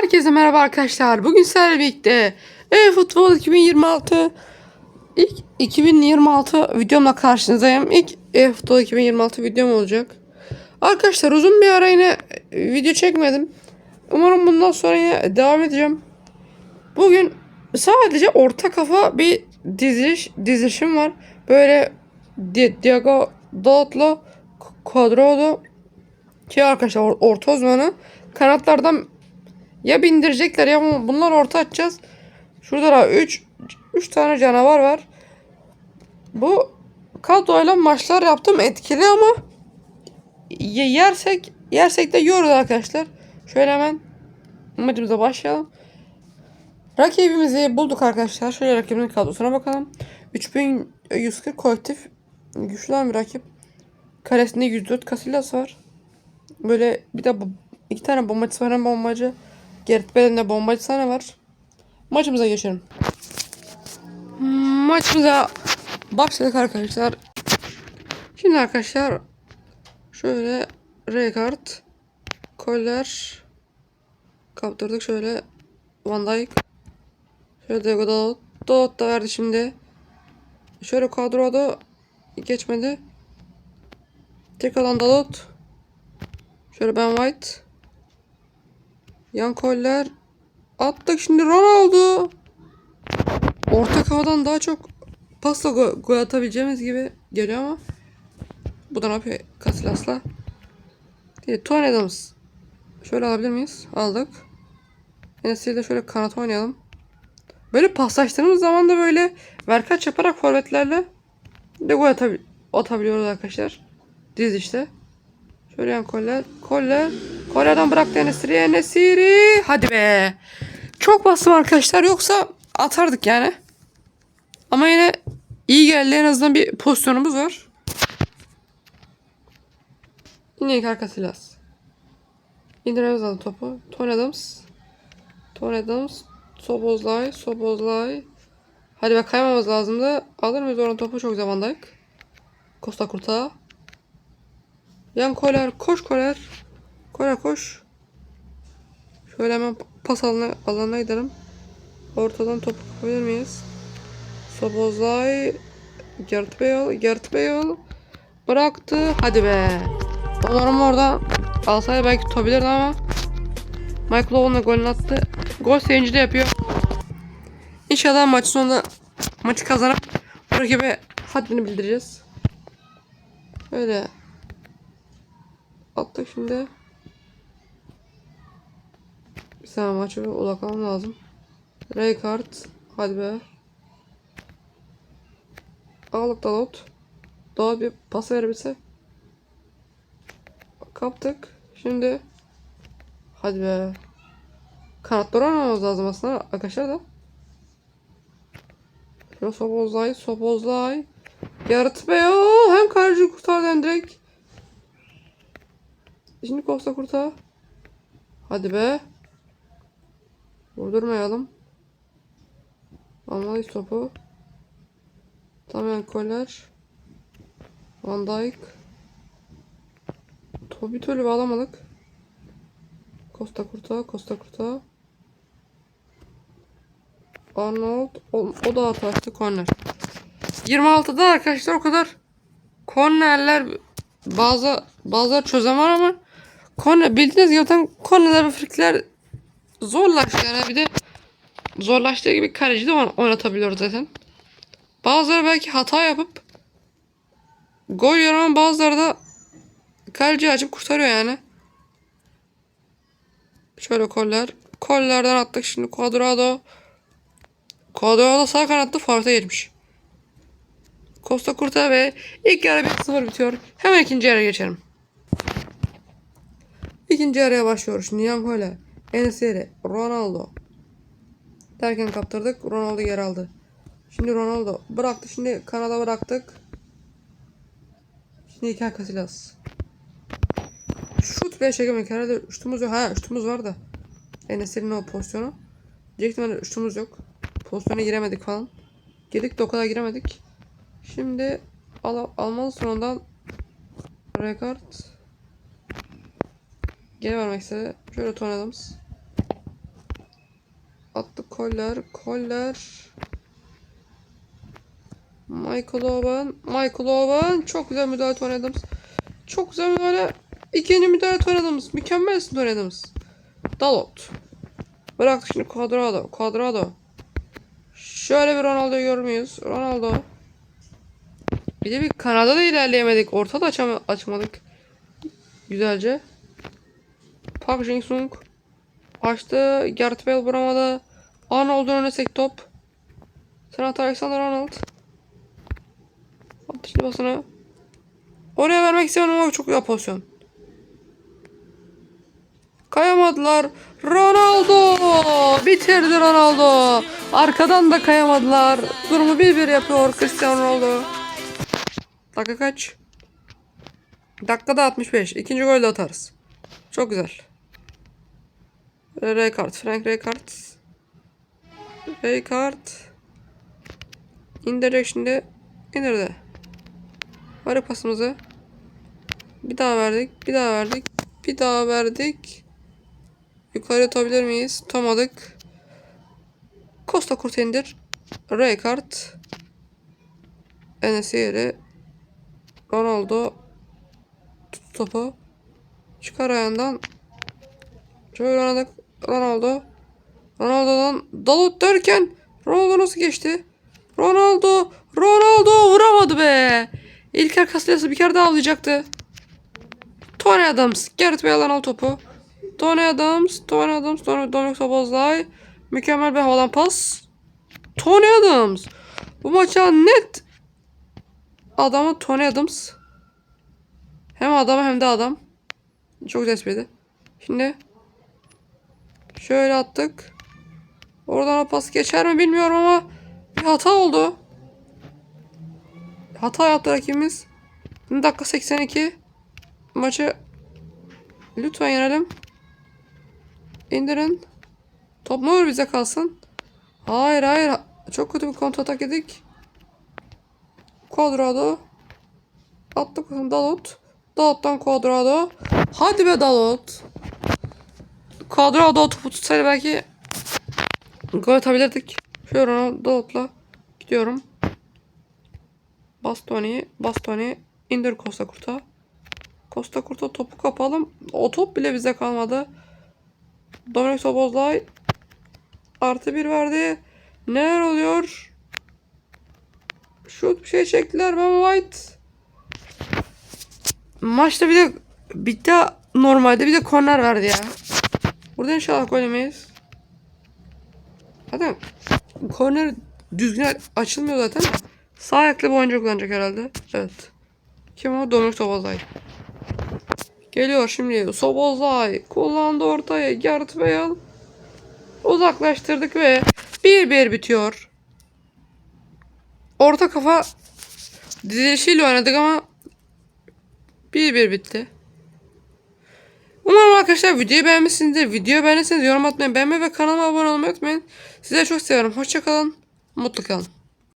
Herkese merhaba arkadaşlar. Bugün sizlerle birlikte e-futbol 2026 ilk 2026 videomla karşınızdayım. İlk e-futbol 2026 videom olacak. Arkadaşlar uzun bir ara yine video çekmedim. Umarım bundan sonra yine devam edeceğim. Bugün sadece orta kafa bir diziliş, dizilişim var. Böyle Di Diego Dalot'la Quadrado ki arkadaşlar or- orta uzmanı kanatlardan ya bindirecekler ya bu- bunlar orta atacağız. Şurada da 3 3 tane canavar var. Bu kadroyla maçlar yaptım etkili ama ye- yersek yersek de yiyoruz arkadaşlar. Şöyle hemen maçımıza başlayalım. Rakibimizi bulduk arkadaşlar. Şöyle rakibinin kadrosuna bakalım. 3140 kolektif güçlü bir rakip. Karesinde 104 Casillas var. Böyle bir de bu, iki tane bombacısı var hem bombacı. Gerrit Bale'nin bombacı tane var. Maçımıza geçelim. Maçımıza başladık arkadaşlar. Şimdi arkadaşlar şöyle Rekard Koller kaptırdık şöyle Van Dijk şöyle Diego Dalot da verdi şimdi şöyle kadroda geçmedi tekrardan Dalot şöyle Ben White Yan Koller attık şimdi Ronaldo orta havadan daha çok pasla gol, gol atabileceğimiz gibi geliyor ama bu da ne yapıyor Casillas'la diye Tony Adams şöyle alabilir miyiz? Aldık. Enes'i de şöyle kanat oynayalım. Böyle paslaştığımız zaman da böyle verkaç yaparak forvetlerle de gol atabil atabiliyoruz arkadaşlar. Diz işte. Şöyle yan koller. Koller. Kollerden bıraktı Enesiri. Enesiri. Hadi be. Çok bastım arkadaşlar. Yoksa atardık yani. Ama yine iyi geldi. En azından bir pozisyonumuz var. Yine ilk arka silas. İndirmemiz lazım topu. Tony Adams. Tony Adams. Sobozlay. Sobozlay. Hadi be kaymamız lazımdı. Alır mıyız oradan topu? Çok Dijk. Costa Kurta. Yan Koler. Koş Koler. Koler koş. Şöyle hemen pas alanına, alanına gidelim. Ortadan topu kapabilir miyiz? Sobozlay. Gert Bale. Gert Bale. Bıraktı. Hadi be. Umarım orada alsaydı belki tutabilirdi ama Michael Owen'la golünü attı. Gol sevinci de yapıyor. İnşallah maç sonunda maçı kazanıp rakibe haddini bildireceğiz. Öyle. Attık şimdi. Maçı bir odaklanmam lazım. Raykart. Hadi be. Ağlık Dalot. Daha bir pas verebilse. Kaptık. Şimdi. Hadi be. Kanatları oynamamız lazım aslında arkadaşlar da. Şöyle Sobozlay, Sobozlay. Yarat be ya. Hem kaleci kurtardı hem direkt. Şimdi Costa kurtar. Hadi be. Vurdurmayalım. Almalıyız topu. Tamamen koller. Van Dijk. Topu bir türlü bağlamadık. Costa Kurta, Costa Kurta. Arnold. O, o da hata açtı korner. 26'da arkadaşlar o kadar kornerler bazı bazıları çözem var ama korner bildiğiniz gibi zaten kornerler ve frikler zorlaştı yani bir de zorlaştığı gibi kaleci de oyn- oynatabiliyoruz zaten. Bazıları belki hata yapıp gol yiyor ama bazıları da kaleci açıp kurtarıyor yani. Şöyle koller. Kollerden attık şimdi Cuadrado. Cuadrado sağ kanatta forvete geçmiş. Costa Curta ve ilk yarı 1-0 bitiyor. Hemen ikinci yarıya geçelim. İkinci yarıya başlıyoruz. Şimdi Yan Enesiri, Ronaldo. Derken kaptırdık. Ronaldo yer aldı. Şimdi Ronaldo bıraktı. Şimdi Kanada bıraktık. Şimdi İlker Casillas. Şut bile çekemedik. Herhalde şutumuz yok. Ha şutumuz var da. Enesir'in o pozisyonu. Diyecektim şutumuz yok. Pozisyona giremedik falan. Girdik de o kadar giremedik. Şimdi al almalı sonundan Rekard geri vermek istedi. Şöyle Tony Adams. Attık koller. Koller. Michael Owen. Michael Owen. Çok güzel müdahale Tony Adams. Çok güzel müdahale. İkinci müdahale Tony Adams. Mükemmelsin Tony Adams. Dalot. Bırak şimdi Cuadrado. Cuadrado. Şöyle bir Ronaldo görür müyüz? Ronaldo. Bir de bir Kanada da ilerleyemedik. Orta da açama- açmadık. Güzelce. Park Jin-sung. Açtı. Gareth Bale vuramadı. Arnold'un önüne sek top. Trent Alexander-Arnold. Attı şimdi basını. Oraya vermek istiyorum ama çok güzel pozisyon. Kayamadılar. Ronaldo! Bitirdi Ronaldo. Arkadan da kayamadılar. Durumu 1-1 yapıyor Cristiano Ronaldo. Dakika kaç? Dakikada 65. İkinci golü de atarız. Çok güzel. Rijkaard. Frank Rijkaard. Rijkaard. İndirecek şimdi. İndirdi. Ver pasımızı. Bir daha verdik. Bir daha verdik. Bir daha verdik. Yukarı atabilir miyiz? Tutamadık. Costa Kurt indir. Rijkaard. Enesiri. Ronaldo. Tut topu. Çıkar ayağından. Şöyle oynadık. Ronaldo. Ronaldo'dan Dalot derken Ronaldo nasıl geçti? Ronaldo. Ronaldo vuramadı be. İlker Casillas'ı bir kere daha avlayacaktı. Tony Adams. Gareth Bale'dan al topu. Tony Adams. Tony Adams. Tony Dominic Szoboszlai. Mükemmel bir havadan pas. Tony Adams. Bu maça net adamı Tony Adams. Hem adam hem de adam. Çok tespiti. Şimdi şöyle attık. Oradan o pas geçer mi bilmiyorum ama bir hata oldu. Hata yaptı rakibimiz. Şimdi dakika 82. Maçı lütfen yenelim. İndirin. Top ne olur bize kalsın. Hayır hayır. Çok kötü bir kontra atak yedik. Quadrado. Attık Dalot. Dalot'tan Quadrado. Hadi be Dalot. Quadrado o topu tutsaydı belki gol atabilirdik. Şöyle Ronaldo Dalot'la gidiyorum. Bastoni. Bastoni. indir Costa Kurt'a. Costa Kurt'a topu kapalım. O top bile bize kalmadı. Dominic Szoboszlai artı bir verdi. Neler oluyor? Şut bir şey çektiler Ben White. Maçta bir de bitti normalde bir de korner verdi ya. Burada inşallah gol yemeyiz. Zaten korner düzgün açılmıyor zaten. Sağ ayaklı bir oyuncu kullanacak herhalde. Evet. Kim o? Dominic Szoboszlai. Geliyor şimdi. Szoboszlai kullandı ortaya. Gareth Bale. Uzaklaştırdık ve 1-1 bitiyor. Orta kafa dizilişiyle oynadık ama 1-1 bitti. Umarım arkadaşlar videoyu beğenmişsinizdir. Videoyu beğendiyseniz yorum atmayı, beğenmeyi ve kanalıma abone olmayı unutmayın. Size çok seviyorum. Hoşçakalın. Mutlu kalın.